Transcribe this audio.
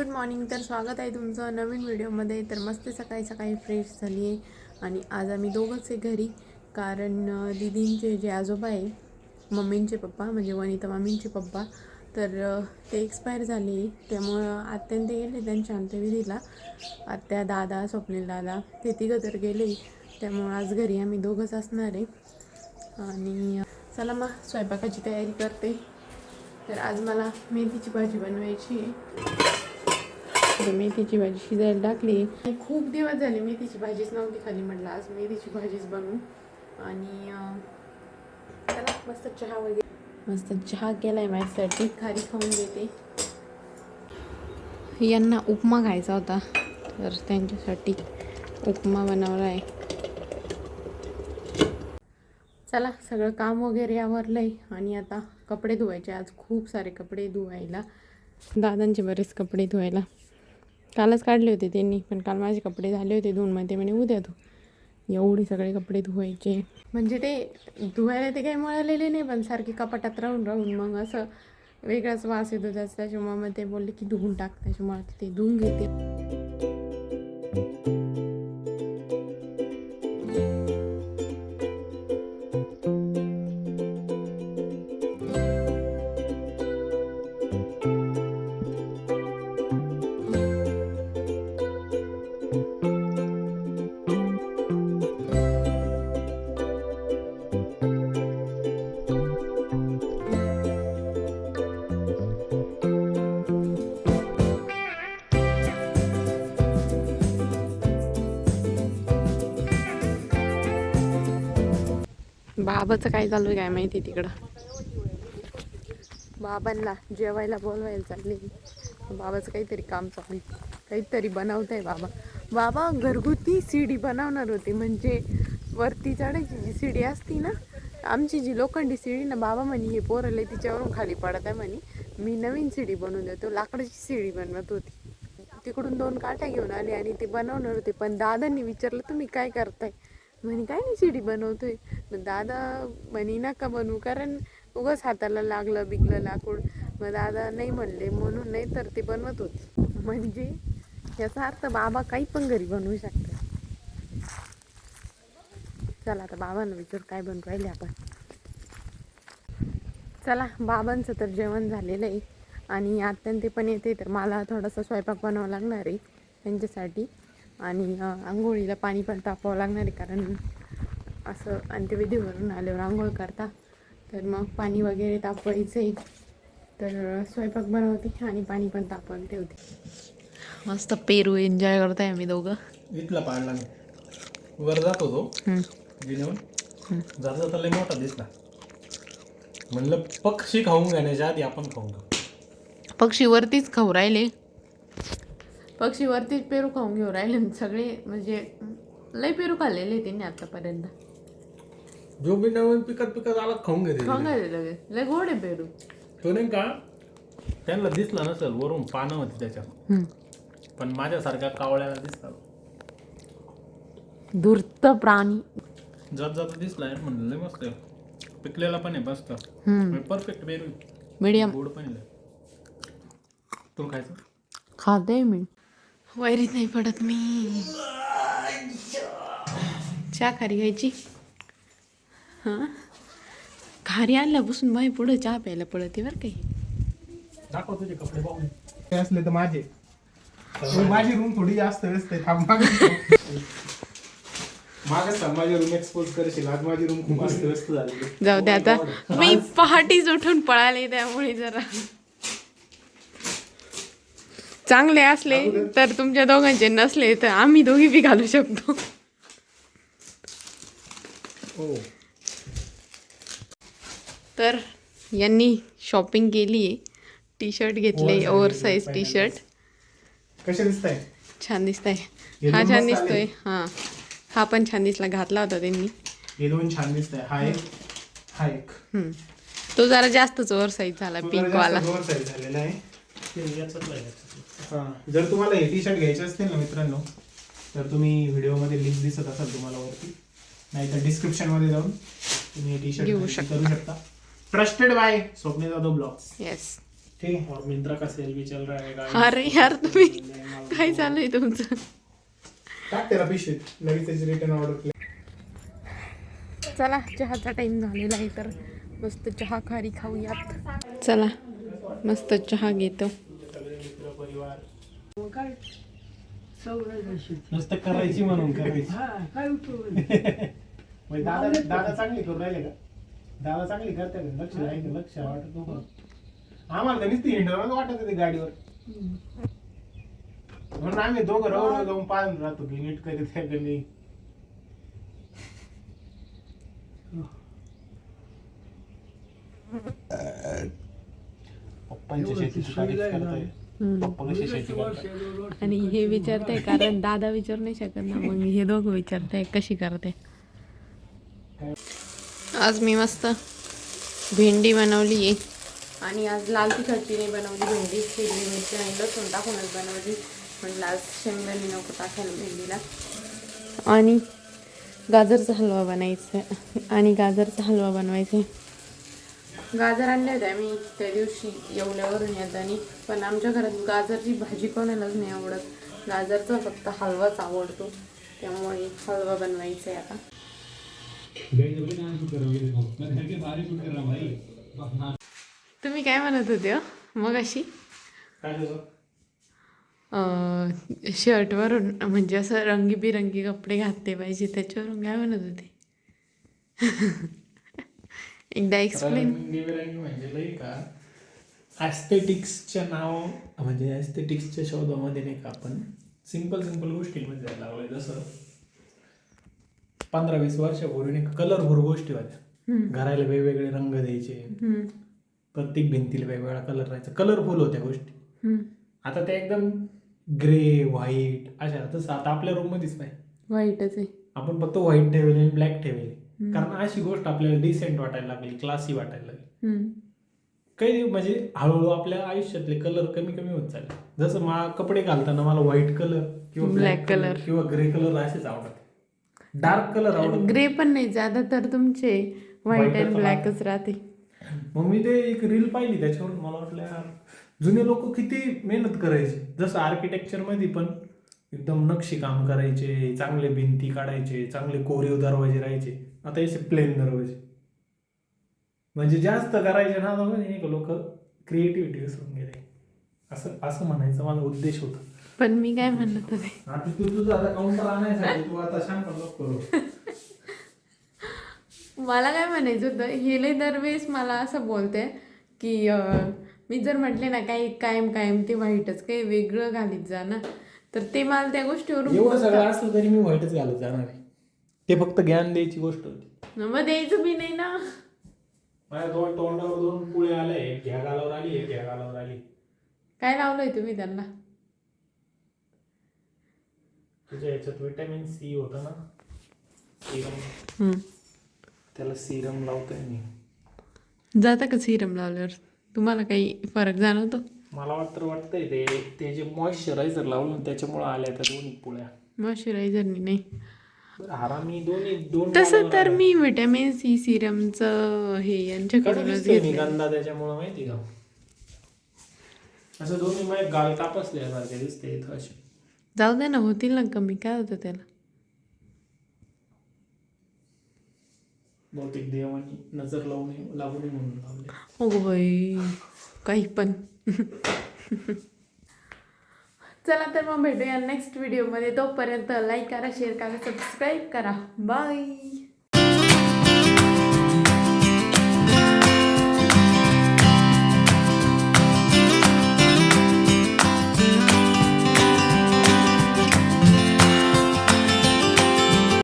Good morning. तर स्वागत आहे तुमचं नवीन व्हिडिओमध्ये. तर मस्त सकाळी सकाळी फ्रेश झाली आहे आणि आज आम्ही दोघंच आहे घरी. कारण दिदींचे दीदींचे जे आजोबा आहे मम्मींचे पप्पा म्हणजे वनिता मम्मींचे पप्पा तर ते एक्सपायर झाले त्यामुळं आत्यान ते गेले त्यांच्या अंत्यविधीला आत्या दादा स्वप्नील दादा ते तिघं तर गेले त्यामुळं आज घरी आम्ही दोघंच असणार आहे. आणि चला मग स्वयंपाकाची तयारी करते. तर आज मला मेथीची भाजी बनवायची आहे. तर मेथीची भाजी शिजायला टाकली. खूप दिवस झाले मेथीची भाजीच नव्हती खाली म्हटलं आज मेथीची भाजीच बनवू. आणि चला मस्त चहा वगैरे. मस्त चहा केलाय माझ्यासाठी. खारी खाऊन घेते. यांना उपमा खायचा होता तर त्यांच्यासाठी उपमा बनवला आहे चला सगळं काम वगैरे आवरलंय आणि आता कपडे धुवायचे. आज खूप सारे कपडे धुवायला. दादांचे बरेच कपडे धुवायला. कालच काढले होते त्यांनी पण काल माझे कपडे झाले होते धुवून. मग ते म्हणे उद्या धु. एवढे सगळे कपडे धुवायचे. म्हणजे ते धुवायला ते काही मिळालेले नाही पण सारखे कपाटात राहून राहून मग असं वेगळाच वास येतो त्याचा. त्याच्यामुळे मग ते बोलले की धुवून टाक. त्याच्यामुळे ते धुवून घेते. बाबाचं काय चालू आहे काय माहिती तिकडं? बाबांना जेवायला बोलवायला चालले बाबाचं काहीतरी काम चालू आहे. काहीतरी बनवत आहे बाबा. बाबा घरगुती सीडी बनवणार होते. म्हणजे वरती चढायची जी सीडी असती ना आमची जी लोखंडी सीडी ना बाबा म्हणे हे पोरले तिच्यावरून खाली पडत आहे म्हणे. मी नवीन सीडी बनवून देतो. लाकडाची सीडी बनवत होती. तिकडून दोन काठ्या घेऊन आले आणि ते बनवणार होते. पण दादांनी विचारलं तुम्ही काय करताय? म्हणे काय नाही शिडी बनवतोय. मग दादा म्हणे नका बनवू कारण उगाच हाताला लागलं बिगलं लाकूड. मग दादा नाही म्हणले म्हणून नाही तर ते बनवत होते. म्हणजे याचा अर्थ बाबा काही पण घरी बनवू शकतात. चला आता बाबांना विचार काय बनवू राहिले आपण. चला बाबांचं तर जेवण झालेलं आहे. आणि आत्यान ते पण येते तर मला थोडासा स्वयंपाक बनावा लागणार आहे. त्यांच्यासाठी आणि आंघोळीला पाणी पण तापवावं लागणार आहे कारण असं अंत्यविधीवरून आल्यावर आंघोळ करता. तर मग पाणी वगैरे तापवायचं आहे तर स्वयंपाक बनवते आणि पाणी पण तापवून ठेवते. मस्त पेरू एन्जॉय करताय आम्ही दोघं. इथला पाडला वर जात होतो गिन्यावर जाता जाता लय मोठा दिसला. म्हणलं पक्षी खाऊन घेण्याच्या आधी आपण खाऊन घेऊ. पक्षी वरतीच खाऊ राहिले. पक्षी वरतीच पेरू खाऊन घेऊ राहिले सगळे म्हणजे लय पेरू खाल्लेले त्यांनी आतापर्यंत. जो बी नवीन पिकत पिकत आला खाऊन घेते खाऊन घाले लगेच लय गोड आहे पेरू. तो नाही का? त्यांना दिसला नसेल वरून पानं होती त्याच्यात. पण माझ्यासारख्या कावळ्याला दिसला धूर्त प्राणी. जात जाता दिसला आहे म्हणलं लय मस्त आहे. पिकलेला पण आहे मस्त. परफेक्ट बेरू मीडियम गोड पण आहे. तुला खायचं? खाते मी. वैरीत नाही पडत मी. चहा खारी घ्यायची. हां? खारी आणल्यापासून बाई पुढं चहा प्यायला पडते बरं काही दाखव तुझे कपडे असले तर माझे. माझी रूम थोडी जास्त व्यस्त आहे थांब मागच थांब माझी रूम एक्सपोज करशील. आज माझी रूम खूप जाऊ दे आता. मी पहाटीच उठून पळाले त्यामुळे जरा. चांगले असले तर तुमच्या दोघांचे नसले तर आम्ही दोघी बी घालू शकतो. हो. तर यांनी शॉपिंग केली आहे टी शर्ट घेतले ओव्हर साईज टी शर्ट कसे दिसत आहे छान दिसत आहे हे छान दिसतोय. हा. हा पण छान दिसला घातला होता त्यांनी. हे दोन छान दिसत आहे हा एक हा एक. हम्म. तो जरा जास्तच ओव्हर साईज झाला पिंक वाला. दोन साईज झालेला आहे. हा जर तुम्हाला हे टी शर्ट घ्यायचे असतील ना मित्रांनो तर तुम्ही व्हिडिओमध्ये लिंक दिसत असाल तुम्हाला वरती. नाहीतर डिस्क्रिप्शनमध्ये जाऊन तुम्ही हे टी शर्ट घेऊ करू शकता. ट्रस्टेड बाय स्वप्ने जाधव ब्लॉग्स येस ठीक है और मिंत्रा का सेल भी चल रहा है guys. अरे यार तुम्ही काय चालू आहे तुमचं? टाक त्याला पिशवीत. लगेच त्याची रिटर्न ऑर्डर केली. चला चहाचा टाइम झालेला आहे तर मस्त चहा खारी खाऊयात. चला. मस्त चहा घेतो. परिवार नुसतं करायची म्हणून करायची. म्हणजे दादा दादा चांगली करून राहिले का? दादा चांगली करते का? लक्ष राहील लक्ष वाटत नको आम्हाला तर नुसती हिंडवरच वाटत होती गाडीवर. म्हणून आम्ही दोघं रवळ जाऊन पाहून राहतो की नीट करीत आहे का नाही. पप्पांच्या शेतीची काहीच करताय. पप्पा कशी शेती करताय. आणि हे विचारते कारण दादा विचारू नाही शकत ना मग हे दोघं विचारते कशी करते आज मी मस्त भेंडी बनवली आहे. आणि आज लाल तिखटची नाही बनवली भेंडी हिरवी मिरची आणि लसूण टाकूनच बनवली. म्हटलं आज शेंगदाणे नको टाकायला भेंडीला. आणि गाजरचा हलवा बनायचा आहे. आणि गाजरचा हलवा बनवायचा आहे. गाजर आणले होते आम्ही त्या दिवशी येवल्यावरून येताना पण आमच्या घरात गाजरची भाजी कोणालाच नाही आवडत. गाजरचा फक्त हलवाच आवडतो. त्यामुळे हलवा बनवायचा आहे आता. तुम्ही काय म्हणत होते हो? मग अशी? शर्टवरून म्हणजे असं रंगीबिरंगी कपडे घातले पाहिजे त्याच्यावरून काय म्हणत होते? एकदा एक्सप्लेन म्हणजे लई का? ॲस्थेटिक्सच्या नाव म्हणजे ॲस्थेटिक्सच्या शोधामध्ये नाही का आपण सिंपल सिंपल गोष्टींमध्ये जायला लागलोय. जसं पंधरा वीस वर्षापूर्वी नाही कलरफुल गोष्टी होत्या. घराला वेगवेगळे रंग द्यायचे. प्रत्येक भिंतीला वेगवेगळा कलर राहायचा. कलरफुल होत्या गोष्टी. आता त्या एकदम ग्रे व्हाईट अशा. तसं आता आपल्या रूम मध्येच नाही. वाईटच आहे. आपण फक्त व्हाईट ठेवले आणि ब्लॅक ठेवले. कारण अशी गोष्ट आपल्याला डिसेंट वाटायला लागली क्लासी वाटायला लागली. काही म्हणजे हळूहळू आपल्या आयुष्यातले कलर कमी कमी होत चालले. जसं मा कपडे घालताना मला व्हाईट कलर किंवा ब्लॅक कलर. किंवा ग्रे कलर असेच आवडत. डार्क कलर आवडत ग्रे पण नाही ज्यादा तर तुमचे व्हाईट अँड ब्लॅकच राहते मग मी ते एक रील पाहिली त्याच्यावरून मला वाटलं जुने लोक किती मेहनत करायचे. जसं आर्किटेक्चरमध्ये पण एकदम नक्षी काम करायचे चांगले भिंती काढायचे चांगले कोरीव दरवाजे राहायचे. आता याचे प्लेन दरवाजे. म्हणजे जास्त करायचे ना आता लोक क्रिएटिव्हिटी विसरून गेले. असं असं म्हणायचा माझा उद्देश होता. पण मी काय म्हणत होते? आता तू तुझं आता काउंटर आणायसाठी तू आता शांत करू. मला काय म्हणायचं होतं हे लय दरवेळेस मला असं बोलते की मी जर म्हटले ना काही कायम कायम ते वाईटच काही वेगळं घालीत जा ना. तर ते मला त्या एवढं बोलतात. सगळं असलं तरी मी व्हाईटच घालत जाणार आहे. ते फक्त ज्ञान द्यायची गोष्ट होती. मग द्यायचं बी नाही ना. माझ्या दोन तोंडावर दोन पुळे आले एक घ्या गालावर आली एक घ्या गालावर आली. काय लावलंय तुम्ही त्यांना? तुझ्या याच्यात विटॅमिन सी होतं ना? सिरम हम्म. त्याला सिरम लावतोय मी. जाता का सिरम लावल्यावर? तुम्हाला काही फरक जाणवतो? मला वाटतं वाटतंय ते ते जे मॉइश्चरायझर लावलं त्याच्यामुळे आल्या त्या दोन्ही पुळ्या. मॉइश्चरायझरनी नाही आरामी दोन्ही दोन तसं तर. मी विटॅमिन सी सिरमचं हे कडू यांच्याकडूनच घेतलं त्याच्यामुळे माहिती का? असं दोन्ही माझे गाल तापसल्यासारखे दिसते इथं असे जाऊ दे ना होतील ना कमी. काय होतं त्याला? बहुतेक देवानी नजर लावू नये लागू नये म्हणून लावले. अगो बाई. काही पण चला तर मग भेटूया नेक्स्ट व्हिडिओमध्ये तोपर्यंत लाईक करा शेअर करा सबस्क्राईब करा. बाय